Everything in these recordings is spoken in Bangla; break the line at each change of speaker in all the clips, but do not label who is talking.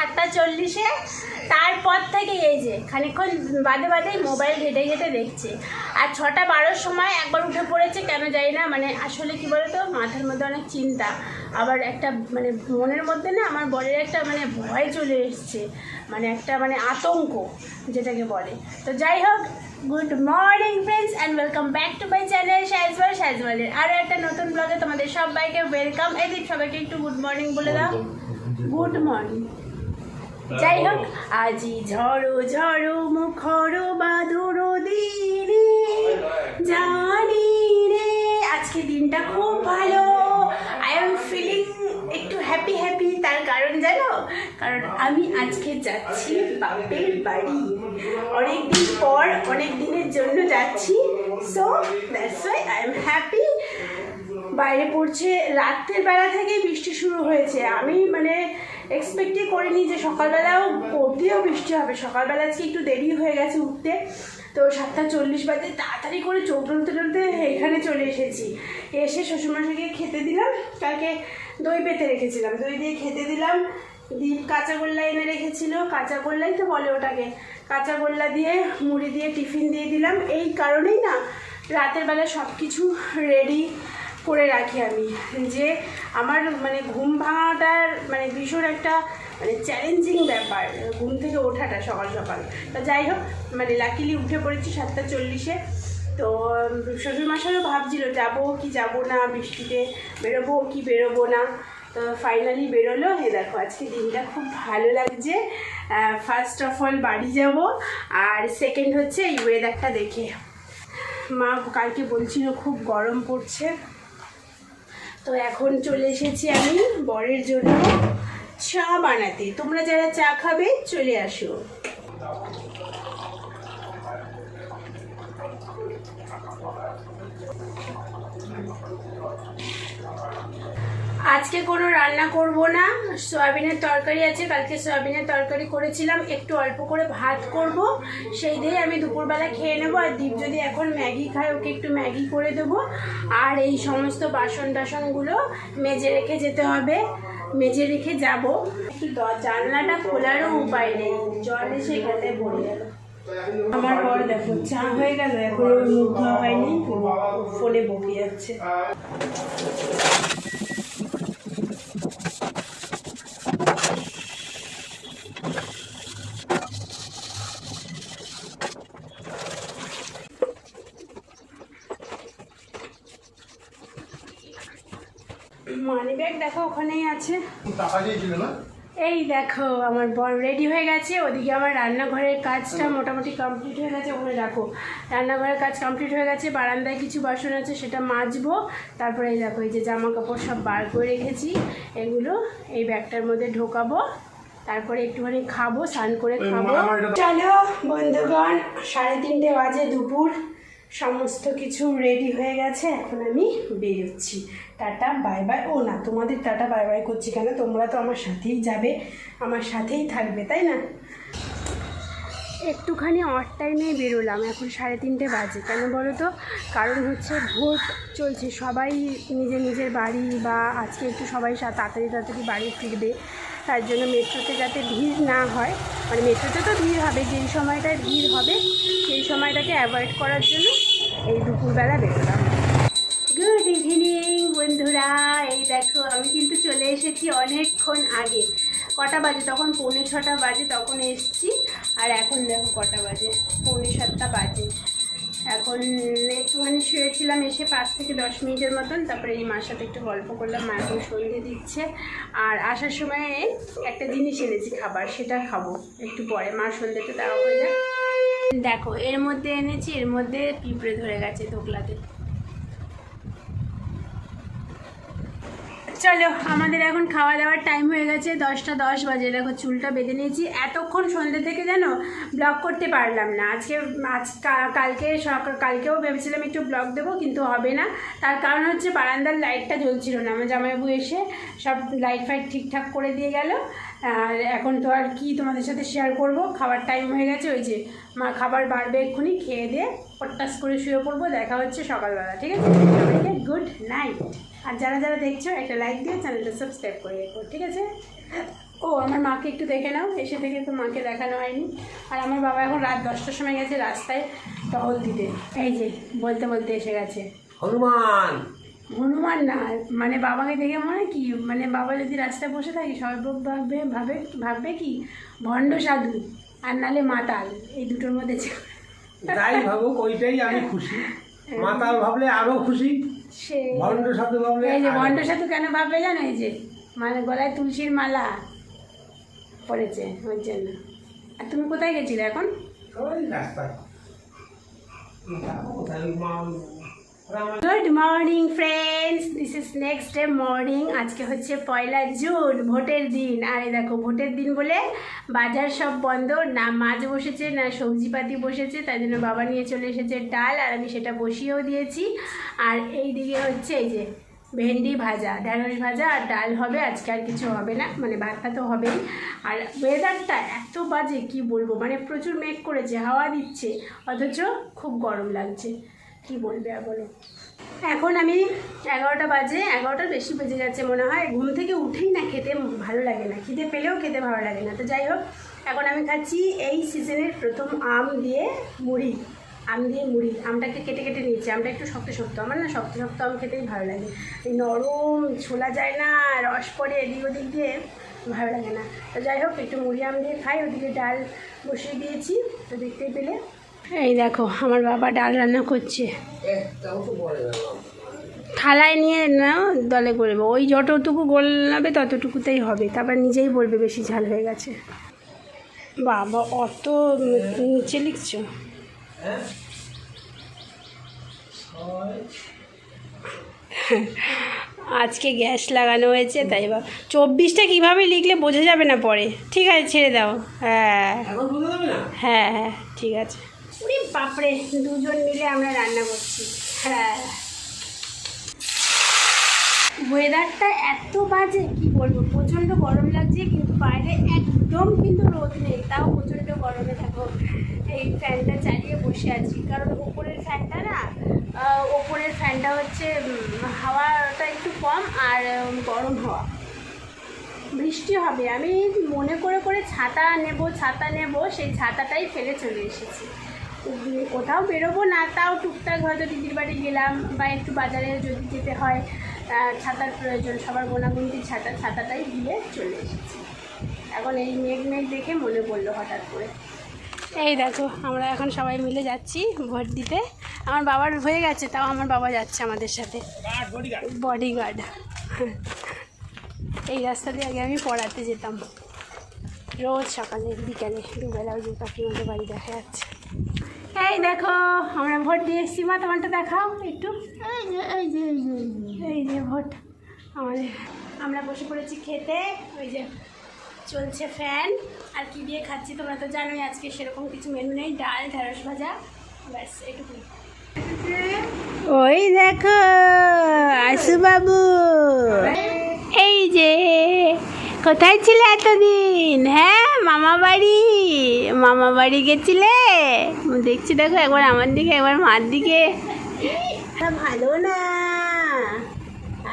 সাতটা চল্লিশে তারপর থেকে এই যে খানিকক্ষণ বাদে বাদেই মোবাইল ঘেটে ঘেটে দেখছে। আর ছটা বারোর সময় একবার উঠে পড়েছে কেন জানি না মানে আসলে কি বলতো মাথার মধ্যে অনেক চিন্তা। আবার একটা মানে মনের মধ্যে না আমার বরের একটা মানে ভয় চলে এসছে। মানে একটা মানে আতঙ্ক যেটাকে বলে। তো যাই হোক good morning friends and welcome back to my channel সাইজওয়াল সাইজওয়ালের। আরও একটা নতুন ব্লগে তোমাদের সবাইকে ওয়েলকাম। এদিক সবাইকে একটু গুড মর্নিং বলে দাও। Good morning. যাই হোক আজি ঝড়ো ঝড়ো মুখর বাদুর দিনে জানি রে, আজকে দিনটা খুব ভালো। আই এম ফিলিং একটু হ্যাপি হ্যাপি তার কারণ জানো? কারণ আমি আজকে যাচ্ছি বাপের বাড়ি। অনেক দিন পর অনেক দিনের জন্য যাচ্ছি। So that's why I am happy বাইরে পড়ছে। রাত্রের বেলা থেকেই বৃষ্টি শুরু হয়েছে। আমি মানে এক্সপেক্টই করিনি যে সকালবেলাও পড়তেও বৃষ্টি হবে। সকালবেলা আজকে একটু দেরি হয়ে গেছে উঠতে। তো সাতটা চল্লিশ বাজে তাড়াতাড়ি করে চোখ টলতে এখানে চলে এসেছি। এসে শ্বশুরমশাইকে খেতে দিলাম। কালকে দই পেতে রেখেছিলাম। দই দিয়ে খেতে দিলাম। দীপ কাঁচা গোল্লা এনে রেখেছিল। কাঁচা গোল্লাই তো বলে ওটাকে। কাঁচা গোল্লা দিয়ে, মুড়ি দিয়ে, টিফিন দিয়ে দিলাম। এই কারণেই না রাতের বেলা সব কিছু রেডি করে রাখি আমি। যে আমার মানে ঘুম ভাঙাটার মানে ভীষণ একটা মানে চ্যালেঞ্জিং ব্যাপার, ঘুম থেকে ওঠাটা সকাল সকাল। তা যাই হোক মানে লাকিলি উঠে পড়েছি সাতটা চল্লিশে। তো শ্বশুরমশাইও ভাবছিল, যাব কি যাব না, বৃষ্টিতে বেরোবো কি বেরোবো না? তো ফাইনালি বেরোলো। হে দেখো, আজকে দিনটা খুব ভালো লাগছে। ফার্স্ট অফ অল বাড়ি যাব, আর সেকেন্ড হচ্ছে এই ওয়েদারটা দেখে। মা কালকে বলছিল খুব গরম পড়ছে। তো এখন চলে এসেছি আমি বরের জন্য চা বানাতে। তোমরা যারা চা খাবে, চলে আসো। আজকে কোনো রান্না করব না। সয়াবিনের তরকারি আছে, কালকে সয়াবিনের তরকারি করেছিলাম। একটু অল্প করে ভাত করব। সেই দিয়ে আমি দুপুরবেলা খেয়ে নেব। আর দীপ যদি এখন ম্যাগি খায়, ওকে একটু ম্যাগি করে দেবো। আর এই সমস্ত বাসন টাসনগুলো মেজে রেখে যেতে হবে। মেজে রেখে যাব। জানলাটা খোলারও উপায় নেই। জল এসে এখানে পড়ে আমার বর দেখো, চা হয়ে গেল এখন ওর মুখ ধোয়া হয়নি ফোনে বকে যাচ্ছে। মানি ব্যাগ দেখো, ওখানেই আছে।
টাকা দিয়েছিল না?
এই দেখো আমার বর রেডি হয়ে গেছে। ওদিকে আমার রান্নাঘরের কাজটা মোটামুটি কমপ্লিট হয়ে গেছে ওখানে রাখো রান্নাঘরের কাজ কমপ্লিট হয়ে গেছে বারান্দায় কিছু বাসন আছে সেটা মাজবো। তারপরে এই দেখো এই যে জামা কাপড় সব বার করে রেখেছি এগুলো এই ব্যাগটার মধ্যে ঢোকাবো। তারপরে একটুখানি খাব স্নান করে খাব। চলো বন্ধুগণ সাড়ে তিনটে বাজে দুপুর। সমস্ত কিছু রেডি হয়ে গেছে, এখন আমি বেরোচ্ছি। টাটা বাই বাই ও না, তোমাদের টাটা বাই বাই করছি কেন? তোমরা তো আমার সাথেই যাবে, আমার সাথেই থাকবে, তাই না? একটুখানি অট টাইমে বেরোলাম, এখন সাড়ে তিনটে বাজে। কেন বলো তো? কারণ হচ্ছে ভোট চলছে, সবাই নিজের নিজের বাড়ি বা আজকে একটু সবাই তাড়াতাড়ি তাড়াতাড়ি বাড়ি ফিরবে। তার জন্য মেট্রোতে যাতে ভিড় না হয় মানে মেট্রোতে তো ভিড় হবে, যেই সময়টায় ভিড় হবে, সেই সময়টাকে অ্যাভয়েড করার জন্য এই দুপুরবেলা বেরোলাম। গুড ইভিনিং বন্ধুরা। এই দেখো, আমি কিন্তু চলে এসেছি অনেকক্ষণ আগে। কটা বাজে? তখন পৌনে ছটা বাজে, তখন এসছি। আর এখন দেখো কটা বাজে? পৌনে সাতটা বাজে। এখন একটুখানি শুয়েছিলাম, এসে পাঁচ থেকে দশ মিনিটের মতন, তারপরে এই মার সাথে একটু গল্প করলাম, মা এখন সন্ধে দিচ্ছে। আর আসার সময় একটা জিনিস এনেছি, খাবার, সেটা খাব, একটু পরে, মার সন্ধেটা দেওয়া হয়ে যায় দেখো, এর মধ্যে এনেছি, এর মধ্যে পিঁপড়ে ধরে গেছে দোকলাতে চলো, আমাদের এখন খাওয়া দাওয়ার টাইম হয়ে গেছে, দশটা দশ বাজে। দেখো, চুলটা বেঁধে নিয়েছি। এতক্ষণ সন্ধ্যে থেকে যেন ব্লগ করতে পারলাম না। আজকে, আজ কালকে সকাল কালকেও ভেবেছিলাম একটু ব্লগ দেবো, কিন্তু হবে না। তার কারণ হচ্ছে বারান্দার লাইটটা জ্বলছিল না। আমার জামাইবাবু এসে সব লাইট ফাইট ঠিকঠাক করে দিয়ে গেল। আর এখন তো আর কি তোমাদের সাথে শেয়ার করব? খাবার টাইম হয়ে গেছে, ওই যে মা, খাবার বাড়বে এক্ষুনি, খেয়ে দিয়ে পট্টাস করে শুয়ে পড়ব দেখা হচ্ছে সকালবেলা ঠিক আছে? সবাইকে গুড নাইট আর যারা যারা দেখছ একটা লাইক দিয়ে চ্যানেলটা সাবস্ক্রাইব করে রেখো ঠিক আছে? ও আমার মাকে একটু দেখে নাও এসে থেকে তো মাকে দেখানো হয়নি। আর আমার বাবা এখন রাত দশটার সময় গেছে রাস্তায় টহল দিতে। এই যে বলতে বলতে এসে গেছে।
হনুমান!
হনুমান না মানে বাবাকে দেখে মনে হয় কি মানে বাবা যদি রাস্তায় বসে থাকে সবাই ভাববে ভাবে ভাববে কি? ভণ্ড সাধু আর নালে মাতাল এই দুটোর মধ্যে
যাই ভাবুক ওইটাই আমি খুশি। মাতাল ভাবলে আরও খুশি ভণ্ড সাধু ভাবলে
এই যে ভণ্ড সাধু কেন ভাববে জানো এই যে? মানে গলায় তুলসীর মালা পড়েছে ওর জন্য। আর তুমি কোথায় গেছিলে এখন?
ওই রাস্তায়। কোথায়? মা
good morning friends this is next day morning আজকে হচ্ছে পয়লা জুন, ভোটের দিন। আর দেখো, ভোটের দিন বলে বাজার সব বন্ধ। না মাছ বসেছে, না সবজিপাতি বসেছে। তাই জন্য বাবা নিয়ে চলে এসেছে ডাল, আর আমি সেটা বসিয়েও দিয়েছি। আর এই দিকে হচ্ছে এই যে ভেন্ডি ভাজা ঢ্যাঁড়স ভাজা, আর ডাল হবে। আজকে আর কিছু হবে না মানে ভাতটা তো হবেই। আর ওয়েদারটা এত বাজে, কি বলব? মানে প্রচুর মেঘ করেছে, হাওয়া দিচ্ছে, অথচ খুব গরম লাগছে। কি বলবে আর বলো? এখন আমি এগারোটা বাজে, এগারোটার বেশি বেজে যাচ্ছে মনে হয়। ঘুম থেকে উঠেই না খেতে ভালো লাগে না। খিদে পেলেও খেতে ভালো লাগে না। তো যাই হোক, এখন আমি খাচ্ছি এই সিজনের প্রথম আম দিয়ে মুড়ি। আম দিয়ে মুড়ি। আমটাকে কেটে কেটে নিয়েছি। আমটা একটু শক্ত শক্ত। আমার না শক্ত শক্ত আম খেতেই ভালো লাগে। এই নরম ছোলা যায় না, রস পড়ে এদিক ওদিক দিয়ে, ভালো লাগে না। তো যাই হোক, একটু মুড়ি আম দিয়ে খাই। ওদিকে ডাল বসিয়ে দিয়েছি। তো দেখতেই পেলে। এই দেখো আমার বাবা ডাল রান্না করছে।
গেল
থালায় নিয়ে নাও দলে করবে ওই যতটুকু গোলাবে ততটুকুতেই হবে। তারপর নিজেই বলবে বেশি ঝাল হয়ে গেছে। বাবা অত নিচে লিখছো?
হ্যাঁ
আজকে গ্যাস লাগানো হয়েছে তাই বা চব্বিশটা কীভাবে লিখলে বোঝা যাবে না পরে। ঠিক আছে ছেড়ে দাও। হ্যাঁ।
না?
হ্যাঁ হ্যাঁ ঠিক আছে। বাপরে দুজন মিলে আমরা রান্না করছি। হ্যাঁ। ওয়েদারটা এত বাজে, কি বলব? প্রচণ্ড গরম লাগছে, কিন্তু বাইরে একদম কিন্তু রোদ নেই। তাও প্রচণ্ড গরমে থাকো এই ফ্যানটা চালিয়ে বসে আছি। কারণ ওপরের ফ্যানটা না ওপরের ফ্যানটা হচ্ছে হাওয়াটা একটু কম আর গরম হওয়া। বৃষ্টি হবে। আমি মনে করে করে ছাতা নেব ছাতা নেব, সেই ছাতাটাই ফেলে চলে এসেছি। কোথাও বেরোবো না, তাও টুকটাক হয়তো দিদির বাড়ি গেলাম বা একটু বাজারে যদি যেতে হয় ছাতার প্রয়োজন, সবার গোনাগুনতি ছাতা, ছাতাটাই দিয়ে চলে এসেছি। এখন এই মেঘ মেঘ দেখে মনে পড়ল হঠাৎ করে। এই দেখো, আমরা এখন সবাই মিলে যাচ্ছি ভোট দিতে। আমার বাবার হয়ে গেছে, তাও আমার বাবা যাচ্ছে আমাদের সাথে। বডিগার্ড এই রাস্তা দিয়ে আগে আমি পড়াতে যেতাম। রোজ সকালে, বিকালে, দুবেলাও যে কাকিমাদের বাড়ি দেখা যাচ্ছে। এই দেখো, আমরা ভোট দিয়ে এসেছি। মা, তোমারটা দেখাও একটু। এই যে ভোট। আমাদের, আমরা বসে পড়েছি খেতে। ওই যে চলছে ফ্যান। আর কি দিয়ে খাচ্ছি তোমরা তো জানোই, আজকে সেরকম কিছু মেনু নেই। ডাল, ঢেঁড়স ভাজা, ব্যাস, এটুকুই। ওই দেখো আশু বাবু। এই যে, কোথায় ছিলে এতদিন? হ্যাঁ মামা বাড়ি মামা বাড়ি গেছিলে? দেখছি দেখো, একবার আমার দিকে, একবার মার দিকে। ভালো না।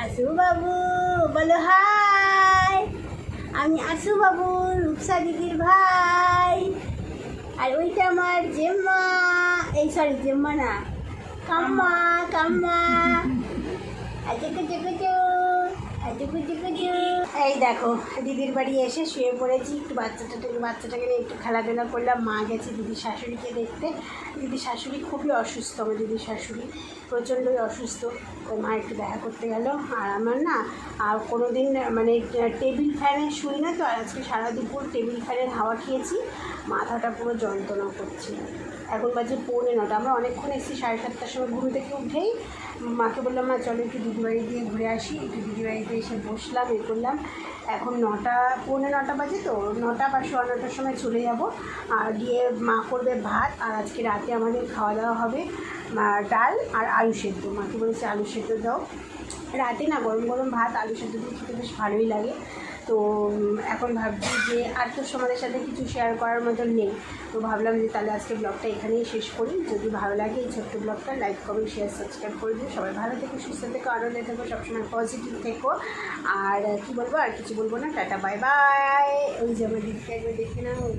আশু বাবু বলো হাই। আমি আশু বাবু রূপসা দিদির ভাই। আর ওইটা আমার জেম্মা। এই সরি জেম্মা না। কাম্মা কাম্মা। আজকে আজকে জেগে এই দেখো, দিদির বাড়ি এসে শুয়ে পড়েছি। একটু বাচ্চাটাকে বাচ্চাটাকে নিয়ে একটু খেলাধুলা করলাম। মা গেছে দিদির শাশুড়িকে দেখতে। দিদির শাশুড়ি খুবই অসুস্থ, আমার দিদির শাশুড়ি প্রচণ্ডই অসুস্থ। ওই মা একটু দেখা করতে গেল। আর আমার না, আর কোনো দিন মানে টেবিল ফ্যানে শুই না তো। আজকে সারা দুপুর টেবিল ফ্যানের হাওয়া খেয়েছি। মাথাটা পুরো যন্ত্রণা করছে। এখন বাজে পৌনে নটা। আমরা অনেকক্ষণ এসেছি, সাড়ে সাতটার সময়। ঘুম থেকে উঠেই মাকে বললাম, মা, চলো একটু দিদিবাড়ি দিয়ে ঘুরে আসি। একটু দিদিবাড়িতে এসে বসলাম, এ করলাম। এখন নটা, পৌনে নটা বাজে তো, নটা বা সোয়া নটার সময় চলে যাব। আর গিয়ে মা করবে ভাত, আর আজকে রাতে আমাদের খাওয়া দাওয়া হবে ডাল আর আলু সেদ্ধ। মাকে বলেছে, আলু সেদ্ধ দাও। রাতে না গরম গরম ভাত, আলু সেদ্ধ দিয়ে খেতে বেশ ভালোই লাগে। তো এখন ভাবছি যে আর তো সমাজের সাথে কিছু শেয়ার করার মতন নেই। তো ভাবলাম যে তাহলে আজকে ব্লগটা এখানেই শেষ করি। যদি ভালো লাগে এই ছোট্ট ব্লগটা লাইক করবে শেয়ার সাবস্ক্রাইব করে দিও। সবাই ভালো থেকো, সুস্থ থেকো আনন্দে থেকো, সবসময় পজিটিভ থেকো। আর কি বলব, আর কিছু বলব না। টাটা বাই বাই ওই যে আমার দিদিকে একবার দেখে নাও, ওই